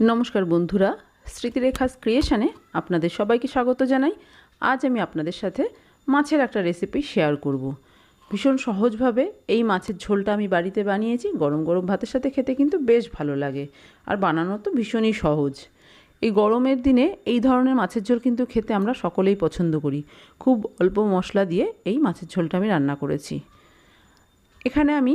নমস্কার বন্ধুরা, স্মৃতিরেখাস ক্রিয়েশানে আপনাদের সবাইকে স্বাগত জানাই। আজ আমি আপনাদের সাথে মাছের একটা রেসিপি শেয়ার করব। ভীষণ সহজভাবে এই মাছের ঝোলটা আমি বাড়িতে বানিয়েছি, গরম গরম ভাতের সাথে খেতে কিন্তু বেশ ভালো লাগে আর বানানো তো ভীষণই সহজ। এই গরমের দিনে এই ধরনের মাছের ঝোল কিন্তু খেতে আমরা সকলেই পছন্দ করি। খুব অল্প মশলা দিয়ে এই মাছের ঝোলটা আমি রান্না করেছি। এখানে আমি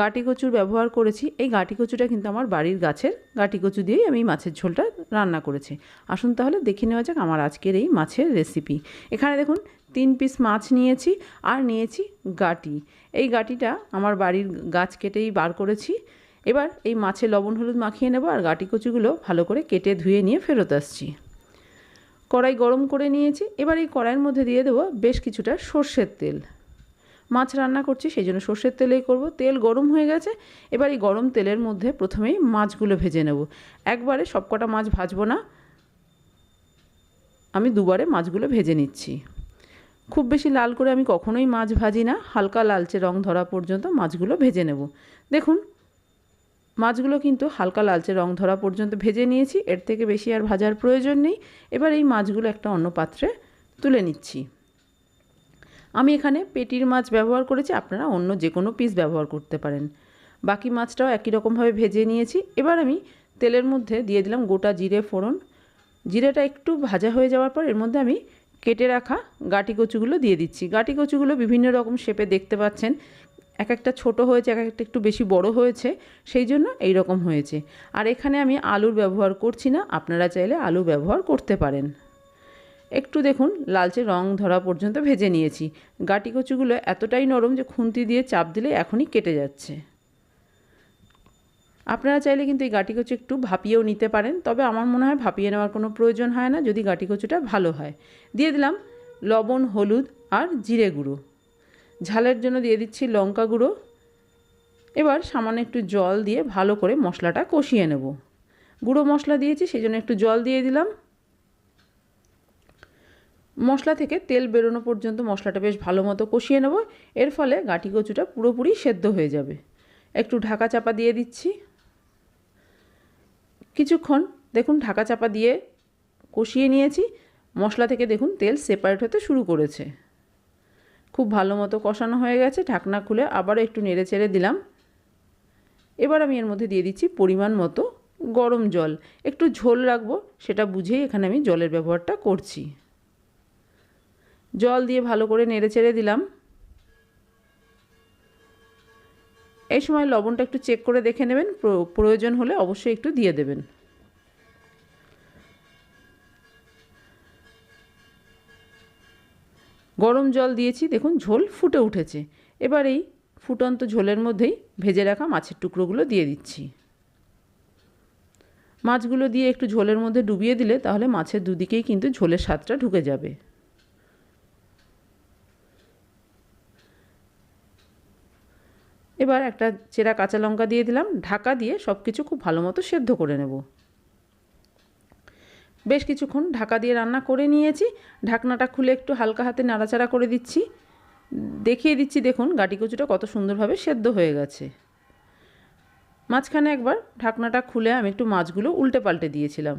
গাটি কচুর ব্যবহার করেছি। এই গাটি কচুটা কিন্তু আমার বাড়ির গাছের গাটি কচু দিয়েই আমি মাছের ঝোলটা রান্না করেছি। আসুন তাহলে দেখে নেওয়া যাক আমার আজকের এই মাছের রেসিপি এখানে দেখুন, তিন পিস মাছ নিয়েছি আর নিয়েছি গাটি। এই গাটিটা আমার বাড়ির গাছ কেটেই বার করেছি। এবার এই মাছে লবণ হলুদ মাখিয়ে নেব আর গাটি কচুগুলো ভালো করে কেটে ধুয়ে নিয়ে ফেরত আসছি। কড়াই গরম করে নিয়েছি। এবার এই কড়াইয়ের মধ্যে দিয়ে দেবো বেশ কিছুটা সর্ষের তেল। মাছ রান্না করছি সেই জন্য সর্ষের তেলেই করব। তেল গরম হয়ে গেছে, এবার এই গরম তেলের মধ্যে প্রথমেই মাছগুলো ভেজে নেব। একবারে সবকটা মাছ ভাজবো না। আমি দুবারে মাছগুলো ভেজে নিচ্ছি। খুব বেশি লাল করে আমি কখনোই মাছ ভাজি না, হালকা লালচে রং ধরা পর্যন্ত মাছগুলো ভেজে নেব। দেখুন, মাছগুলো কিন্তু হালকা লালচে রং ধরা পর্যন্ত ভেজে নিয়েছি, এর থেকে বেশি আর ভাজার প্রয়োজন নেই। এবার এই মাছগুলো একটা অন্য পাত্রে তুলে নিচ্ছি। আমি এখানে পেটির মাছ ব্যবহার করেছি, আপনারা অন্য যে কোনো পিস ব্যবহার করতে পারেন। বাকি মাছটাও একই রকমভাবে ভেজে নিয়েছি। এবার আমি তেলের মধ্যে দিয়ে দিলাম গোটা জিরে ফোড়ন। জিরেটা একটু ভাজা হয়ে যাওয়ার পর এর মধ্যে আমি কেটে রাখা গাটি কচুগুলো দিয়ে দিচ্ছি। গাটি কচুগুলো বিভিন্ন রকম শেপে দেখতে পাচ্ছেন। এক একটা ছোট হয়েছে, এক একটা একটু বেশি বড় হয়েছে, সেই জন্য এই রকম হয়েছে। আর এখানে আমি আলুর ব্যবহার করছি না, আপনারা চাইলে আলু ব্যবহার করতে পারেন। একটু দেখুন, লালচে রং ধরা পর্যন্ত ভেজে নিয়েছি। গাটি কচুগুলো এতটাই নরম যে খুন্তি দিয়ে চাপ দিলে এখনই কেটে যাচ্ছে। আপনারা চাইলে কিন্তু এই গাটি কচু একটু ভাপিয়েও নিতে পারেন, তবে আমার মনে হয় ভাপিয়ে নেওয়ার কোনো প্রয়োজন হয় না যদি গাটি কচুটা ভালো হয়। দিয়ে দিলাম লবণ, হলুদ আর জিরে গুঁড়ো। ঝালের জন্য দিয়ে দিচ্ছি লঙ্কা গুঁড়ো। এবার সামান্য একটু জল দিয়ে ভালো করে মশলাটা কষিয়ে নেব। গুঁড়ো মশলা দিয়েছি সেই জন্য একটু জল দিয়ে দিলাম। মশলা থেকে তেল বেরোনো পর্যন্ত মশলাটা বেশ ভালো মতো কষিয়ে নেব। এর ফলে গাঁটি কচুটা পুরোপুরি সেদ্ধ হয়ে যাবে। একটু ঢাকা চাপা দিয়ে দিচ্ছি। কিছুক্ষণ দেখুন ঢাকা চাপা দিয়ে কষিয়ে নিয়েছি। মশলা থেকে দেখুন তেল সেপারেট হতে শুরু করেছে। খুব ভালো মতো কষানো হয়ে গেছে। ঢাকনা খুলে আবারও একটু নেড়ে চেড়ে দিলাম। এবার আমি এর মধ্যে দিয়ে দিচ্ছি পরিমাণ মতো গরম জল। একটু ঝোল রাখব, সেটা বুঝেই এখানে আমি জলের ব্যবহারটা করছি। জল দিয়ে ভালো করে নেড়ে চেড়ে দিলাম। এই সময় লবণটা একটু চেক করে দেখে নেবেন। প্রয়োজন হলে অবশ্যই একটু দিয়ে দেবেন। গরম জল দিয়েছি, দেখুন ঝোল ফুটে উঠেছে। এবার এই ফুটন্ত ঝোলের মধ্যেই ভেজে রাখা মাছের টুকরোগুলো দিয়ে দিচ্ছি। মাছগুলো দিয়ে একটু ঝোলের মধ্যে ডুবিয়ে দিলে তাহলে মাছের দুদিকেই কিন্তু ঝোলের স্বাদটা ঢুকে যাবে। এবার একটা চেরা কাঁচা লঙ্কা দিয়ে দিলাম, ঢাকা দিয়ে সব কিছু খুব ভালো মতো সেদ্ধ করে নেব। বেশ কিছুক্ষণ ঢাকা দিয়ে রান্না করে নিয়েছি, ঢাকনাটা খুলে একটু হালকা হাতে নাড়াচাড়া করে দিচ্ছি। দেখিয়ে দিচ্ছি, দেখুন গাটি কচুটা কত সুন্দরভাবে সেদ্ধ হয়ে গেছে। মাঝখানে একবার ঢাকনাটা খুলে আমি একটু মাছগুলো উল্টে পাল্টে দিয়েছিলাম।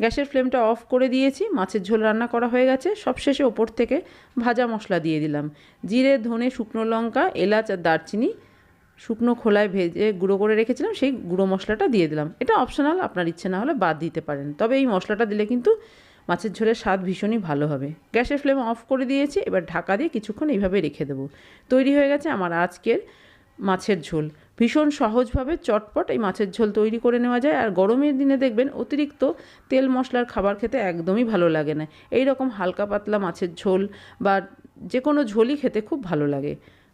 গ্যাসের ফ্লেমটা অফ করে দিয়েছি, মাছের ঝোল রান্না করা হয়ে গেছে। সবশেষে ওপর থেকে ভাজা মশলা দিয়ে দিলাম। জিরে, ধনে, শুকনো লঙ্কা, এলাচ আর দারচিনি শুকনো খোলায় ভেজে গুঁড়ো করে রেখেছিলাম, সেই গুঁড়ো মশলাটা দিয়ে দিলাম। এটা অপশনাল আপনার ইচ্ছে না হলে বাদ দিতে পারেন। তবে এই মশলাটা দিলে কিন্তু মাছের ঝোলের স্বাদ ভীষণই ভালো হবে। গ্যাসের ফ্লেম অফ করে দিয়েছি, এবার ঢাকা দিয়ে কিছুক্ষণ এইভাবে রেখে দেবো। তৈরি হয়ে গেছে আমার আজকের মাছের ঝোল। ভীষণ সহজভাবে চটপট এই মাছের ঝোল তৈরি করে নেওয়া যায়, আর গরমের দিনে দেখবেন অতিরিক্ত তেল মশলার খাবার খেতে একদমই ভালো লাগে না। এই রকম হালকা পাতলা মাছের ঝোল বা যে কোনো ঝোলই খেতে খুব ভালো লাগে।